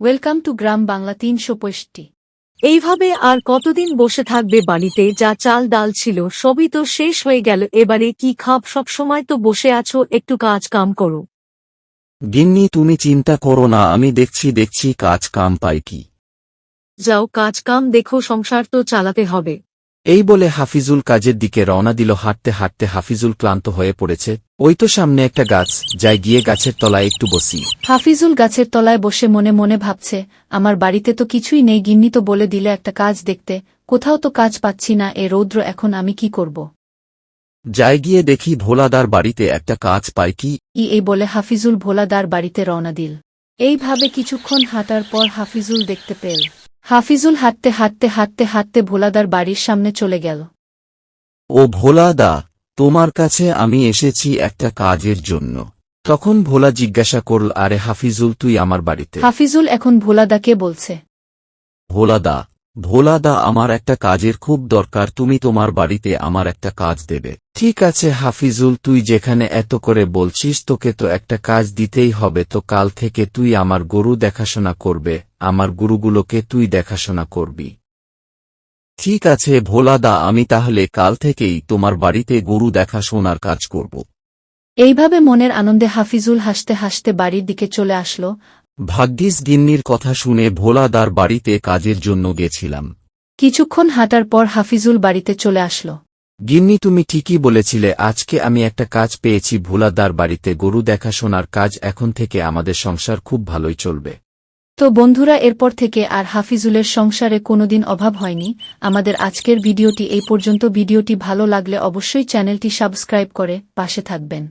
Welcome two gram Bangla তিনশো পঁয়ষট্টি। এইভাবে আর কতদিন বসে থাকবে বাড়িতে যা চাল ডাল ছিল সবই তো শেষ হয়ে গেল এবারে কি খাব সব সময় তো বসে আছো একটু কাজ কাম করো। গিন্নি তুমি চিন্তা করো না আমি দেখছি দেখছি কাজ কাম পাই কি। যাও কাজ কাম দেখো সংসার তো চালাতে হবে। এই বলে হাফিজুল কাজের দিকে রওনা দিল হাঁটতে হাঁটতে হাফিজুল ক্লান্ত হয়ে পড়েছে ওই তো সামনে একটা গাছ যাই গিয়ে গাছের তলায় একটু বসি। হাফিজুল গাছের তলায় বসে মনে মনে ভাবছে আমার বাড়িতে তো কিছুই নেই গিন্নি তো বলে দিলে একটা কাজ দেখতে কোথাও তো কাজ পাচ্ছি না এ রৌদ্র এখন আমি কি করব? যাই গিয়ে দেখি ভোলাদার বাড়িতে একটা কাজ পাই কি। ই এই বলে হাফিজুল ভোলাদার বাড়িতে রওনা দিল। এইভাবে কিছুক্ষণ হাঁটার পর হাফিজুল দেখতে পেল। হাফিজুল হাঁটতে হাঁটতে হাঁটতে হাঁটতে ভোলাদার বাড়ির সামনে চলে গেল। ও ভোলাদা তোমার কাছে আমি এসেছি একটা কাজের জন্য। তখন ভোলা জিজ্ঞাসা করল আরে হাফিজুল তুই আমার বাড়িতে? হাফিজুল এখন ভোলাদাকে বলছে। ভোলাদা ভোলাদা আমার একটা কাজের খুব দরকার তুমি তোমার বাড়িতে আমার একটা কাজ দেবে। ঠিক আছে হাফিজুল তুই যেখানে এত করে বলছিস তোকে তো একটা কাজ দিতেই হবে তো কাল থেকে তুই আমার গরু দেখাশোনা করবে আমার গরুগুলোকে তুই দেখাশোনা করবি। ঠিক আছে ভোলাদা আমি তাহলে কাল থেকেই তোমার বাড়িতে গরু দেখাশোনার কাজ করব। এইভাবে মনের আনন্দে হাফিজুল হাসতে হাসতে বাড়ির দিকে চলে আসলো। ভাগ্যিস গিন্নির কথা শুনে ভোলাদার বাড়িতে কাজের জন্য গেছিলাম। কিছুক্ষণ হাঁটার পর হাফিজুল বাড়িতে চলে আসলো। গিন্নি তুমি ঠিকই বলেছিলে আজকে আমি একটা কাজ পেয়েছি ভোলাদার বাড়িতে গরু দেখাশোনার কাজ এখন থেকে আমাদের সংসার খুব ভালোই চলবে। তো বন্ধুরা, এরপর থেকে আর হাফিজুলের সংসারে কোনোদিন অভাব হয়নি। আমাদের আজকের ভিডিওটি এই পর্যন্ত। ভিডিওটি ভালো লাগলে অবশ্যই চ্যানেলটি সাবস্ক্রাইব করে পাশে থাকবেন।